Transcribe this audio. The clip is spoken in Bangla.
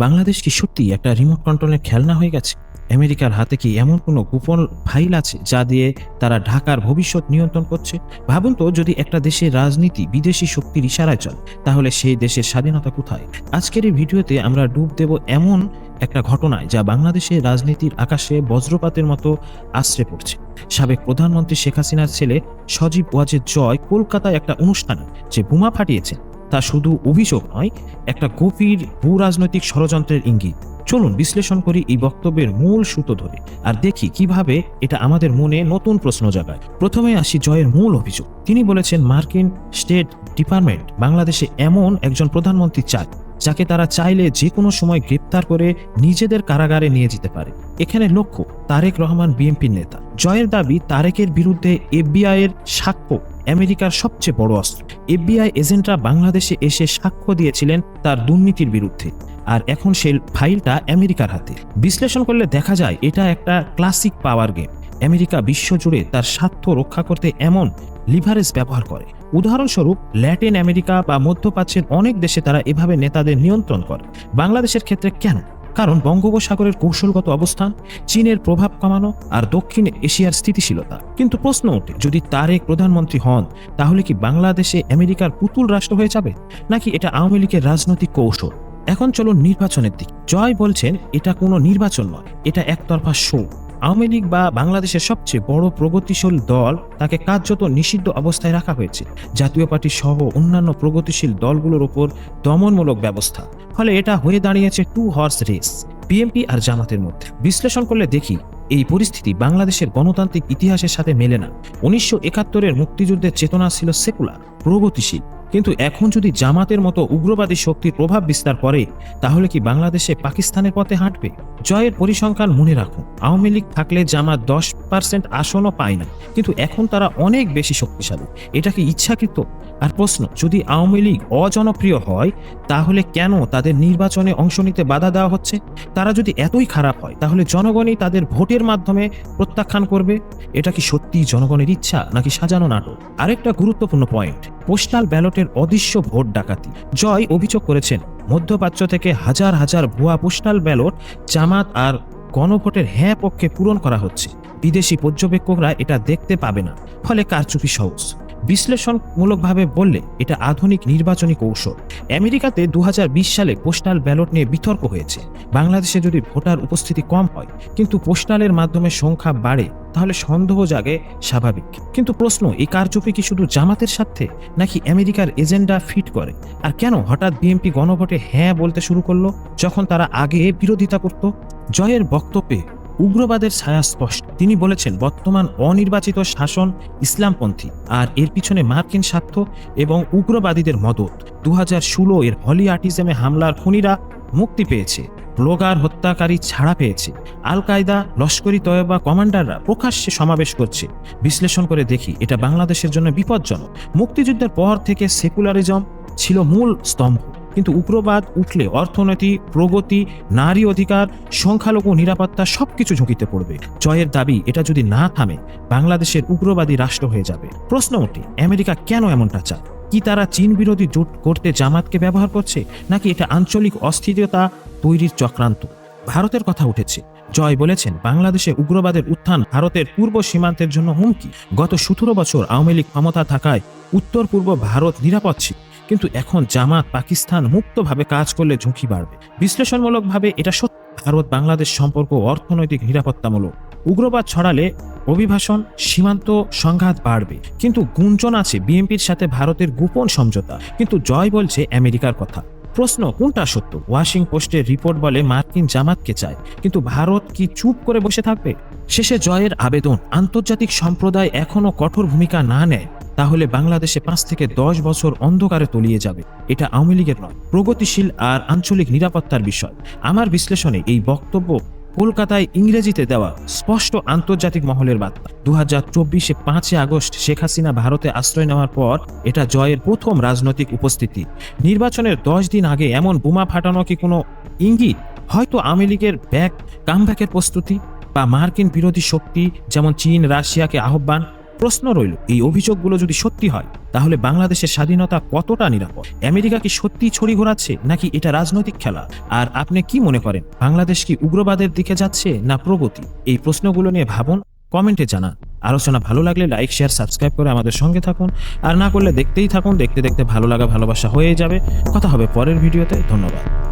বাংলাদেশ কি সত্যি একটা রিমোট কন্ট্রোলের খেলনা হয়ে গেছে? আমেরিকার হাতে কি এমন কোনো গোপন ফাইল আছে যা দিয়ে তারা ঢাকার ভবিষ্যৎ নিয়ন্ত্রণ করছে? ভাবুন তো, যদি একটা দেশের রাজনীতি, বিদেশি শক্তির ইশারায় চলে, তাহলে সেই দেশের স্বাধীনতা কোথায়? আজকের এই ভিডিওতে আমরা ডুব দেব এমন একটা ঘটনায় যা বাংলাদেশের রাজনীতির আকাশে বজ্রপাতের মতো আশ্রে পড়ছে। সাবেক প্রধানমন্ত্রী শেখ হাসিনার ছেলে সজীব ওয়াজের জয় কলকাতায় একটা অনুষ্ঠানে যে বোমা ফাটিয়েছেন তা শুধু অভিযোগ নয়, একটা গভীর ভূ রাজনৈতিক ষড়যন্ত্রের ইঙ্গিত। চলুন বিশ্লেষণ করি এই বক্তব্যের মূল সুতো ধরে আর দেখি কীভাবে এটা আমাদের মনে নতুন প্রশ্ন জাগায়। প্রথমে আসি জয়ের মূল অভিযোগ। তিনি বলেছেন, মার্কিন স্টেট ডিপার্টমেন্ট বাংলাদেশে এমন একজন প্রধানমন্ত্রী চায় যাকে তারা চাইলে যে কোনো সময় গ্রেপ্তার করে নিজেদের কারাগারে নিয়ে যেতে পারে। এখানে লক্ষ্য, তারেক রহমান বিএনপির নেতা। জয়ের দাবি, তারেকের বিরুদ্ধে এফবিআই এর সাক্ষ্য, আমেরিকার সবচেয়ে বড় অস্ত্র। এফবিআই এজেন্টরা বাংলাদেশে এসে সাক্ষ্য দিয়েছিলেন তার দুর্নীতির বিরুদ্ধে। আর এখন সেই ফাইলটা আমেরিকার হাতে। বিশ্লেষণ করলে দেখা যায়, এটা একটা ক্লাসিক পাওয়ার গেম। আমেরিকা বিশ্বজুড়ে তার স্বার্থ রক্ষা করতে এমন লিভারেজ ব্যবহার করে। উদাহরণস্বরূপ, ল্যাটিন আমেরিকা বা মধ্যপ্রাচ্যের অনেক দেশে তারা এভাবে নেতাদের নিয়ন্ত্রণ করে। বাংলাদেশের ক্ষেত্রে কেন? কারণ বঙ্গোপসাগরের কৌশলগত অবস্থান, চীনের প্রভাব কমানো আর দক্ষিণ এশিয়ার স্থিতিশীলতা। কিন্তু প্রশ্ন ওঠে, যদি তারেক প্রধানমন্ত্রী হন, তাহলে কি বাংলাদেশে আমেরিকার পুতুল রাষ্ট্র হয়ে যাবে? নাকি এটা আওয়ামী লীগের রাজনৈতিক কৌশল? এখন চলুন নির্বাচনের দিক। জয় বলছেন, এটা কোনো নির্বাচন নয়, এটা একতরফা শো। আওয়ামী লীগ বা বাংলাদেশের সবচেয়ে বড় প্রগতিশীল দল তাকে কার্যত নিষিদ্ধ অবস্থায় রাখা হয়েছে। জাতীয় পার্টি সহ অন্যান্য প্রগতিশীল দলগুলোর ওপর দমনমূলক ব্যবস্থা। ফলে এটা হয়ে দাঁড়িয়েছে টু হর্স রেস। বিএনপি আর জামাতের মধ্যে। বিশ্লেষণ করলে দেখি, এই পরিস্থিতি বাংলাদেশের গণতান্ত্রিক ইতিহাসের সাথে মেলে না। উনিশশো একাত্তরের মুক্তিযুদ্ধের চেতনা ছিল সেকুলার, প্রগতিশীল। কিন্তু এখন যদি জামাতের মতো উগ্রবাদী শক্তির প্রভাব বিস্তার করে, তাহলে কি বাংলাদেশে পাকিস্তানের পথে হাঁটবে? জয়ের পরিসংখ্যান মনে রাখুন, আওয়ামী লীগ থাকলে জামাত দশ পার্সেন্ট আসনও পায় না, কিন্তু এখন তারা অনেক বেশি শক্তিশালী, এটা কি ইচ্ছাকৃত? আর প্রশ্ন, যদি আওয়ামী লীগ অজনপ্রিয় হয়, তাহলে কেন তাদের নির্বাচনে অংশ নিতে বাধা দেওয়া হচ্ছে? তারা যদি এতই খারাপ হয়, তাহলে জনগণই তাদের ভোটের মাধ্যমে প্রত্যাখ্যান করবে? এটা কি সত্যি জনগণের ইচ্ছা, নাকি সাজানো নাটক? আরেকটা গুরুত্বপূর্ণ পয়েন্ট পোস্টাল ব্যালটের অদৃশ্য ভোট ডাকাতি। জয় অভিযোগ করেছেন মধ্যপ্রাচ্য থেকে হাজার হাজার ভুয়া পোস্টাল ব্যালট, জামাত আর গণভোটের হ্যাঁ পক্ষে পূরণ করা হচ্ছে। বিদেশি পর্যবেক্ষকরা এটা দেখতে পাবে না। ফলে কারচুপি সহজ। বিশ্লেষণমূলকভাবে বললে এটা আধুনিক নির্বাচনী কৌশল। আমেরিকাতে দুহাজার বিশ সালে পোস্টাল ব্যালট নিয়ে বিতর্ক হয়েছে। বাংলাদেশে যদি ভোটার উপস্থিতি কম হয়, কিন্তু পোস্টালের মাধ্যমে সংখ্যা বাড়ে, তাহলে সন্দেহ জাগে স্বাভাবিক। কিন্তু প্রশ্ন, এই কারচুপি কি শুধু জামাতের সাথে নাকি আমেরিকার এজেন্ডা ফিট করে? আর কেন হঠাৎ বিএনপি গণভোটে হ্যাঁ বলতে শুরু করল, যখন তারা আগে বিরোধিতা করত? জয়ের বক্তব্যে উগ্রবাদের ছায়া স্পষ্ট। তিনি বলেছেন, বর্তমান অনির্বাচিত শাসন ইসলামপন্থী, আর এর পিছনে মার্কিন স্বার্থ এবং উগ্রবাদীদের মদত। দু হাজার ষোলো এর হলি আর্টিজমে হামলার খুনিরা মুক্তি পেয়েছে, ব্লগার হত্যাকারী ছাড়া পেয়েছে। আল কায়দা লস্করি তয়বা কমান্ডাররা প্রকাশ্যে সমাবেশ করছে। বিশ্লেষণ করে দেখি, এটা বাংলাদেশের জন্য বিপজ্জনক। মুক্তিযুদ্ধের পর থেকে সেকুলারিজম ছিল মূল স্তম্ভ। কিন্তু উগ্রবাদ উঠলে অর্থনীতি, প্রগতি, নারী অধিকার, সংখ্যালঘু নিরাপত্তা সবকিছু ঝুঁকিতে পড়বে। জয়ের দাবি, এটা যদি না থামে, বাংলাদেশের উগ্রবাদী রাষ্ট্র হয়ে যাবে। প্রশ্ন ওঠে, আমেরিকা কেন এমনটা চায়? কি তারা চীন বিরোধী জোট করতে জামাতকে ব্যবহার করছে, নাকি এটা আঞ্চলিক অস্থিরতা তৈরির চক্রান্ত? ভারতের কথা উঠেছে। জয় বলেছেন, বাংলাদেশে উগ্রবাদের উত্থান ভারতের পূর্ব সীমান্তের জন্য হুমকি। গত সতেরো বছর আওয়ামী লীগ ক্ষমতা থাকায় উত্তর পূর্ব ভারত নিরাপদ ছিল। কিন্তু এখন জামাত পাকিস্তান মুক্তভাবে কাজ করলে ঝুঁকি বাড়বে। বিশ্লেষণমূলকভাবে এটা সত্য। ভারত বাংলাদেশ সম্পর্ক অর্থনৈতিক নিরাপত্তামূলক। উগ্রবাদ ছড়ালে অভিবাসন, সীমান্ত সংঘাত বাড়বে। কিন্তু গুঞ্জন আছে বিএনপির সাথে ভারতের গোপন সমঝোতা। কিন্তু জয় বলছে আমেরিকার কথা। প্রশ্ন, কোনটা সত্য? ওয়াশিং পোস্টের রিপোর্ট বলে মার্কিন জামাতকে চায়। কিন্তু ভারত কি চুপ করে বসে থাকবে? শেষে জয়ের আবেদন। আন্তর্জাতিক সম্প্রদায় এখনও কঠোর ভূমিকা না নেয়। তাহলে বাংলাদেশে পাঁচ থেকে দশ বছর অন্ধকারে তলিয়ে যাবে। এটা আওয়ামী লীগের নয়, প্রগতিশীল আর আঞ্চলিক নিরাপত্তার বিষয়। আমার বিশ্লেষণে এই বক্তব্য কলকাতায় ইংরেজিতে দেওয়া স্পষ্ট আন্তর্জাতিক মহলের বার্তা। দু হাজার চব্বিশে পাঁচই আগস্ট শেখ হাসিনা ভারতে আশ্রয় নেওয়ার পর এটা জয়ের প্রথম রাজনৈতিক উপস্থিতি। নির্বাচনের দশ দিন আগে এমন বোমা ফাটানো কি কোনো ইঙ্গিত? হয়তো আওয়ামী লীগের ব্যাক কামব্যাকের প্রস্তুতি বা মার্কিন বিরোধী শক্তি যেমন চীন, রাশিয়াকে আহ্বান প্রশ্ন রইল, এই অভিযোগগুলো যদি সত্যি হয়, তাহলে বাংলাদেশের স্বাধীনতা কতটা নিরাপদ? আমেরিকা কি সত্যি ছড়ি ঘোরাচ্ছে, নাকি এটা রাজনৈতিক খেলা? আর আপনি কি মনে করেন, বাংলাদেশ কি উগ্রবাদের দিকে যাচ্ছে, না প্রগতি? এই প্রশ্নগুলো নিয়ে ভাবুন, কমেন্টে জানান। আলোচনা ভালো লাগলে লাইক, শেয়ার, সাবস্ক্রাইব করে আমাদের সঙ্গে থাকুন। আর না করলে দেখতেই থাকুন, দেখতে দেখতে ভালো লাগা, ভালোবাসা হয়ে যাবে। কথা হবে পরের ভিডিওতে, ধন্যবাদ।